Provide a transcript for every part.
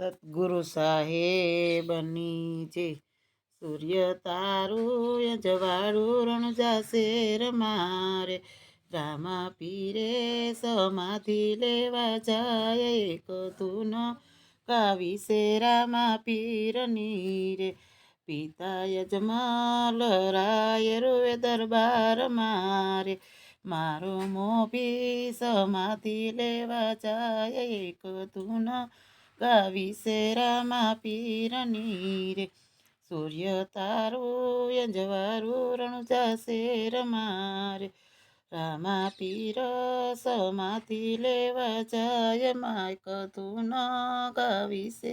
સદગુરુ સાહેબની જે સૂર્ય તારું જવાળું રણ જાશે રમારે રામા પીરે સમાધિ લેવા જાય એક તું કાવી સે રામા પીરની રે. પિતા યજમાલ રાય રોવે દરબાર મારે. મારો મોભી સમાધિ લેવા જાય એક તું ગાવી સે રામા પીરની રે સૂર્ય તારો યજવારું રણુજા શેર મારે રામા પીર સમાધિ લેવા જાય માય કધું ન ગાવી સે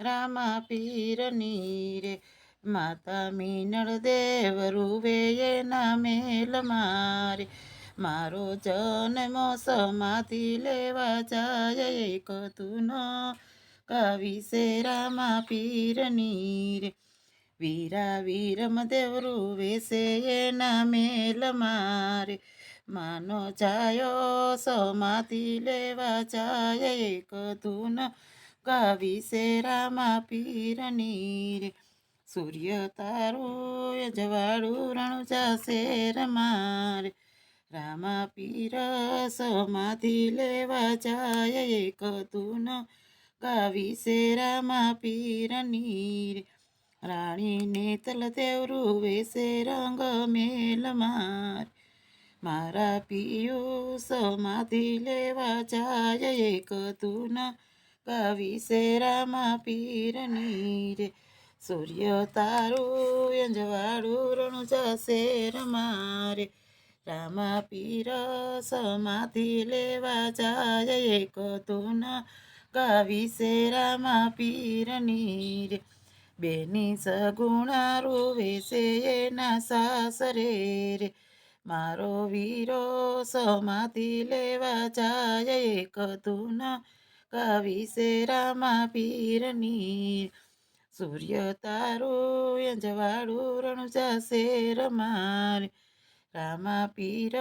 રામા પીરની રે માતા મીનળ દેવ રૂવે એના મેલ મારે મારો જન્મ સમાધિ લેવા જાય એક તું કાવી સે રામા પીરની રે વીરા વીરમ દેવરું વેસે એના મેલ મારે માનો જાયો સમાધિ લેવા જાય એક તું કાવી સે રામા પીરની રે સૂર્ય તારું જવાળું રણુજા જાશે રમારે. રામા પીર સમાધિ લેવા જાય એક તું ગાવી સે રામા પીરની રાણીને તલ દેવરું વેસે રંગ મેલ માર. મારા પિયું સમાધિ લેવા જાય એક તું ગાવી સે રામા પીરની રે સૂર્ય તારું, અંજવાળું રણું જશે રમારે. રામા પીર સમાધિ લેવા જાય એક તું ગાવી સે રામા પીરની રે બેની સગુણા રૂવે છે એના સાસરે રે મારો વીરો સમાધિ લેવા જાય એક તું ગાવી સે રામા પીરની સૂર્ય તારું અંજવાળું રણું જશે રમારે. રામા પીર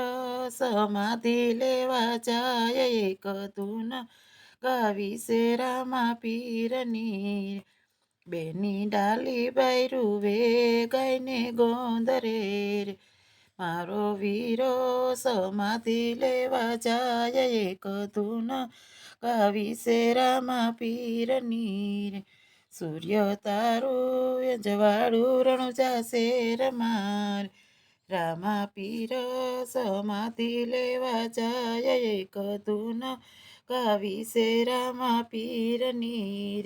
સમાધિ લેવા જાય એક તું ગાવી સે રામ પીરની બેની ડાલી બૈરું વે ગાયને ગોંદરે રે મારો વીરો સમાધિ લેવા જાય એક તું ગાવી સે રામ પીરની રે સૂર્ય તારું જવાળું રણું જાશે રમાર રામા પીર સમાધિ લેવા જાય તું ગાવી સે રામ પીર નીર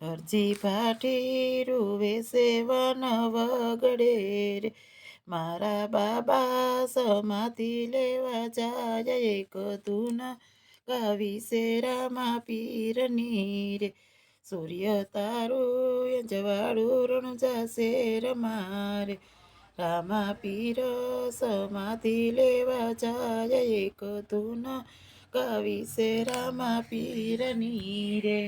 અરજી પાઠી રૂવે સેવન વગડે રે મારા બાબા સમાધિ લેવા જાય તું ગાવી સે રામ પીર નીર સૂર્ય તારું જવાળું રણ જાશે રમારે રામા પીર સમાધિ લેવા જાય એક તું ગાવી સે રામા પીરની રે.